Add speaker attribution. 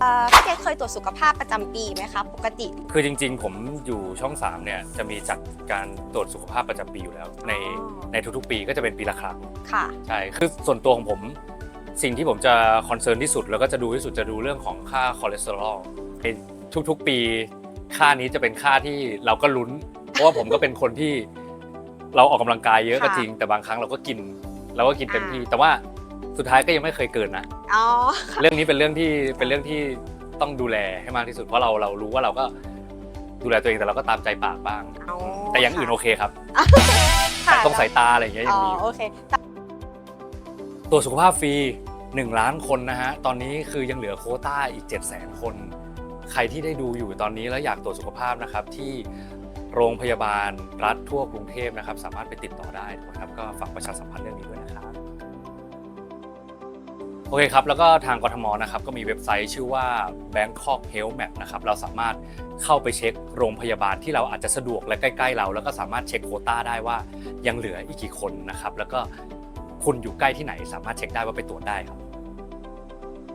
Speaker 1: เอ่อพี่เกดเคยตรวจสุขภาพประจำปีไหมคะปกติ
Speaker 2: คือจริงๆ ผมอยู่ช่อง 3 เนี่ย จะมีจัดการตรวจสุขภาพประจำปีอยู่แล้ว ใน
Speaker 1: อ๋อ
Speaker 2: ในทุกๆ ปีก็จะเป็นปีละครั้ง
Speaker 1: ค่ะ
Speaker 2: ใช่ คือส่วนตัวของผม สิ่งที่ผมจะคอนเซิร์นที่สุด แล้วก็จะดูที่สุดจะดูเรื่องของค่าคอเลสเตอรอลในทุกๆ ปี ค่านี้จะเป็นค่าที่เราก็ลุ้น เพราะว่าผมก็เป็นคนที่เราออกกำลังกายเยอะก็
Speaker 1: ค่ะ
Speaker 2: จริง แต่บางครั้งเราก็กิน เราก็กินเต็มที่
Speaker 1: อ่า
Speaker 2: แต่ว่า สุดท้ายก็ยังไม่เคยเกินนะ
Speaker 1: อ๋อ
Speaker 2: เรื่องนี้เป็นเรื่องที่เป็นเรื่องที่ต้องดูแลให้มากที่สุดเพราะเราเรารู้ว่าเราก็ดูแลตัวเองแต่เราก็ตามใจปากบ้าง
Speaker 1: อ๋อ
Speaker 2: แต่อย่างอื่นโอเคครับ
Speaker 1: ค่ะ
Speaker 2: ตรงสายตาอะไรอย่างเงี้ยยั
Speaker 1: อ๋
Speaker 2: ง
Speaker 1: อ
Speaker 2: มี
Speaker 1: โอเค
Speaker 2: ตรวจสุขภาพฟรี 1 ล้านคนนะฮะ ตอนนี้คือยังเหลือโควต้าอีก 7 0 0 0 0 0 คน ใครที่ได้ดูอยู่ตอนนี้แล้วอยากตรวจสุขภาพนะครับ ที่โรงพยาบาลรัฐทั่วกรุงเทพนะครับ สามารถไปติดต่อได้นะครับ ก็ฝากประชาสัมพันธ์เรื่องนี้ด้วยนะครับ โอเคครับ แล้วก็ทางกทมนะครับก็มีเว็บไซต์ชื่อว่า Bangkok Health Map นะครับเราสามารถเข้าไปเช็คโรงพยาบาลที่เราอาจจะสะดวกและใกล้ ๆ เรา แล้วก็สามารถเช็คโคต้าได้ว่ายังเหลืออีกกี่คนนะครับแล้วก็คุณอยู่ใกล้ที่ไหนสามารถเช็คได้ว่าไปตรวจได้ครับ